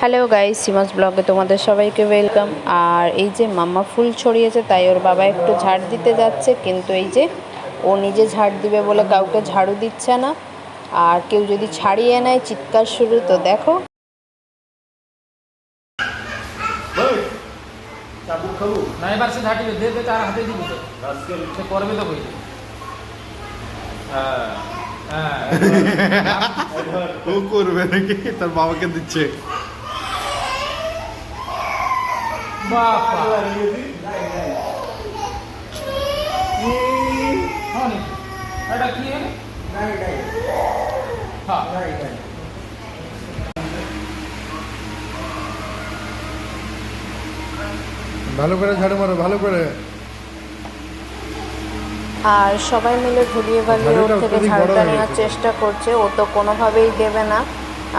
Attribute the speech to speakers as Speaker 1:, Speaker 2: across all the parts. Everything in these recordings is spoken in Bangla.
Speaker 1: হ্যালো গাইস সিমাস ব্লগে তোমাদের সবাইকে ওয়েলকাম আর এই যে মাম্মা ফুল ছড়িয়েছে তাই ওর বাবা একটু ঝাড় দিতে যাচ্ছে কিন্তু এই যে ও নিজে ঝাড় দিবে বলে কাউকে ঝাড়ু দিচ্ছে না। আর কেউ যদি ছাড়িয়ে নেয় চিৎকার শুরু তো দেখো।
Speaker 2: করবে হ্যাঁ। হ্যাঁ
Speaker 3: ও নাকি? তার বাবাকে দিচ্ছে।
Speaker 2: এটা কি? হ্যাঁ।
Speaker 3: ভালো করে ঝাড়ু মারো ভালো করে।
Speaker 1: আর সবাই মিলে ঘুরিয়ে বাগিয়ে ওর থেকে ঝাড়ুটা নেওয়ার চেষ্টা করছে ও তো কোনোভাবেই দেবে না।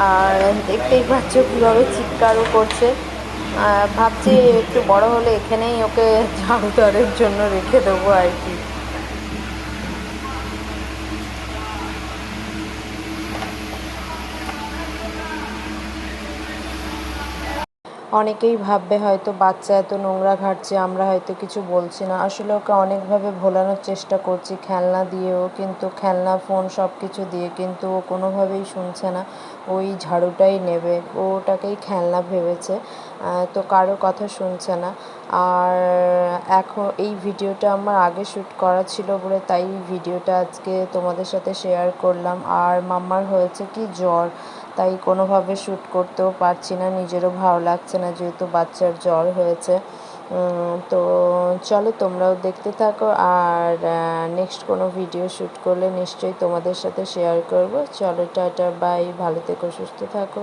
Speaker 1: আর দেখতেই পাচ্ছ কীভাবে চিৎকারও করছে। ভাবছি একটু বড় হলে এখানেই ওকে ঝাড়ুদারের জন্য রেখে দেবো আর কি। অনেকেই ভাববে হয়তো, বাচ্চা এত নোংরা ঘাটছে, আমরা হয়তো কিছু বলছি না। আসলে ওকে অনেকভাবে ভোলানোর চেষ্টা করছি, খেলনা দিয়েও, কিন্তু খেলনা, ফোন সব কিছু দিয়ে, কিন্তু ও কোনোভাবেই শুনছে না। ওই ঝাড়ুটাই নেবে ওটাকেই খেলনা ভেবেছে তো কারও কথা শুনছে না। আর এখন এই ভিডিওটা আমার আগে শ্যুট করা ছিল বলে তাই ভিডিওটা আজকে তোমাদের সাথে শেয়ার করলাম। আর মাম্মার হয়েছে কি জ্বর? তাই কোনোভাবে শ্যুট করতেও পারছি না। নিজেরও ভালো লাগছে না, যেহেতু বাচ্চার জ্বর হয়েছে। তো চলো তোমরাও দেখতে থাকো। আর নেক্সট কোনো ভিডিও শ্যুট করলে নিশ্চয়ই তোমাদের সাথে শেয়ার করব। চলো, টাটা বাই ভালো থেকো, সুস্থ থাকো।